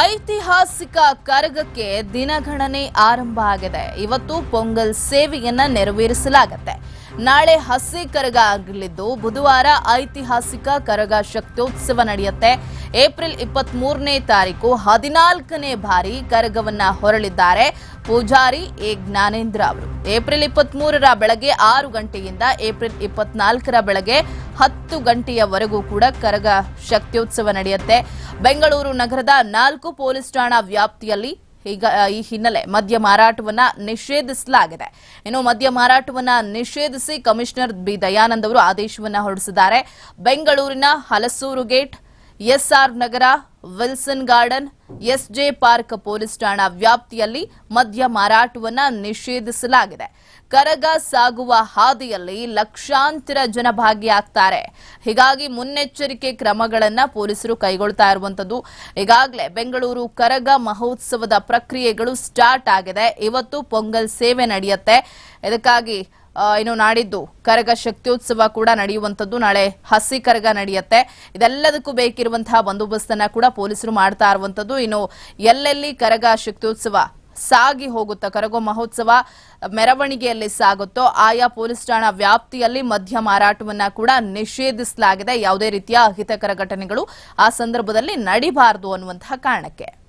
ಐತಿಹಾಸಿಕ ಕರಗಕ್ಕೆ ದಿನಗಣನೆ ಆರಂಭ ಆಗಿದೆ. ಇವತ್ತು ಪೊಂಗಲ್ ಸೇವೆಯನ್ನ ನೆರವೇರಿಸಲಾಗುತ್ತೆ. ನಾಳೆ ಹಸಿ ಕರಗ ಆಗಲಿದ್ದು ಬುಧವಾರ ಐತಿಹಾಸಿಕ ಕರಗ ಶಕ್ತ್ಯೋತ್ಸವ ನಡೆಯುತ್ತೆ. ಏಪ್ರಿಲ್ ಇಪ್ಪತ್ತ್ ಮೂರನೇ ತಾರೀಕು ಹದಿನಾಲ್ಕನೇ ಬಾರಿ ಕರಗವನ್ನ ಹೊರಳಿದ್ದಾರೆ ಪೂಜಾರಿ ಎ. ಜ್ಞಾನೇಂದ್ರ ಅವರು. ಏಪ್ರಿಲ್ ಇಪ್ಪತ್ತ್ ಮೂರರ ಬೆಳಗ್ಗೆ ಆರು ಗಂಟೆಯಿಂದ ಏಪ್ರಿಲ್ ಇಪ್ಪತ್ನಾಲ್ಕರ ಬೆಳಗ್ಗೆ ಹತ್ತು ಗಂಟೆಯವರೆಗೂ ಕೂಡ ಕರಗ ಶಕ್ತ್ಯೋತ್ಸವ ನಡೆಯುತ್ತೆ. ಬೆಂಗಳೂರು ನಗರದ ನಾಲ್ಕು ಪೊಲೀಸ್ ಠಾಣಾ ವ್ಯಾಪ್ತಿಯಲ್ಲಿ ಈಗ ಈ ಹಿನ್ನೆಲೆ ಮದ್ಯ ಮಾರಾಟವನ್ನ ನಿಷೇಧಿಸಲಾಗಿದೆ. ಇನ್ನು ಮದ್ಯ ಮಾರಾಟವನ್ನ ನಿಷೇಧಿಸಿ ಕಮಿಷನರ್ ಬಿ. ದಯಾನಂದ್ ಅವರು ಆದೇಶವನ್ನ ಹೊರಡಿಸಿದ್ದಾರೆ. ಬೆಂಗಳೂರಿನ Halasuru gate SR Nagar, Wilson garden, SJ park police ಠಾಣಾ ವ್ಯಾಪ್ತಿಯಲ್ಲಿ ಮದ್ಯ ಮಾರಾಟವನ್ನ ನಿಷೇಧಿಸಲಾಗಿದೆ. ಕರಗ ಸಾಗುವ ಹಾದಿಯಲ್ಲಿ ಲಕ್ಷಾಂತರ ಜನ ಭಾಗಿಯಾಗ್ತಾರೆ. ಹೀಗಾಗಿ ಮುನ್ನೆಚ್ಚರಿಕೆ ಕ್ರಮಗಳನ್ನು ಪೊಲೀಸರು ಕೈಗೊಳ್ತಾ ಇರುವಂತದ್ದು ಈಗಾಗಲೇ ಬೆಂಗಳೂರು ಕರಗ ಮಹೋತ್ಸವದ ಪ್ರಕ್ರಿಯೆಗಳು ಸ್ಟಾರ್ಟ್ ಆಗಿದೆ. ಇವತ್ತು ಪೊಂಗಲ್ ಸೇವೆ ನಡೆಯುತ್ತೆ. ಇದಕ್ಕಾಗಿ ಇನ್ನು ನಾಡಿದ್ದು ಕರಗ ಶಕ್ತ್ಯೋತ್ಸವ ಕೂಡ ನಡೆಯುವಂಥದ್ದು. ನಾಳೆ ಹಸಿ ಕರಗ ನಡೆಯುತ್ತೆ. ಇದೆಲ್ಲದಕ್ಕೂ ಬೇಕಿರುವಂತಹ ಬಂದೋಬಸ್ತನ್ನ ಕೂಡ ಪೊಲೀಸರು ಮಾಡ್ತಾ ಇರುವಂತದ್ದು ಇನ್ನು ಎಲ್ಲೆಲ್ಲಿ ಕರಗ ಶಕ್ತ್ಯೋತ್ಸವ ಸಾಗಿ ಹೋಗುತ್ತ, ಕರಗೋ ಮಹೋತ್ಸವ ಮೆರವಣಿಗೆಯಲ್ಲಿ ಸಾಗುತ್ತೋ, ಆಯಾ ಪೊಲೀಸ್ ಠಾಣಾ ವ್ಯಾಪ್ತಿಯಲ್ಲಿ ಮದ್ಯ ಮಾರಾಟವನ್ನ ಕೂಡ ನಿಷೇಧಿಸಲಾಗಿದೆ. ಯಾವುದೇ ರೀತಿಯ ಅಹಿತಕರ ಘಟನೆಗಳು ಆ ಸಂದರ್ಭದಲ್ಲಿ ನಡಿಬಾರದು ಅನ್ನುವಂತಹ ಕಾರಣಕ್ಕೆ.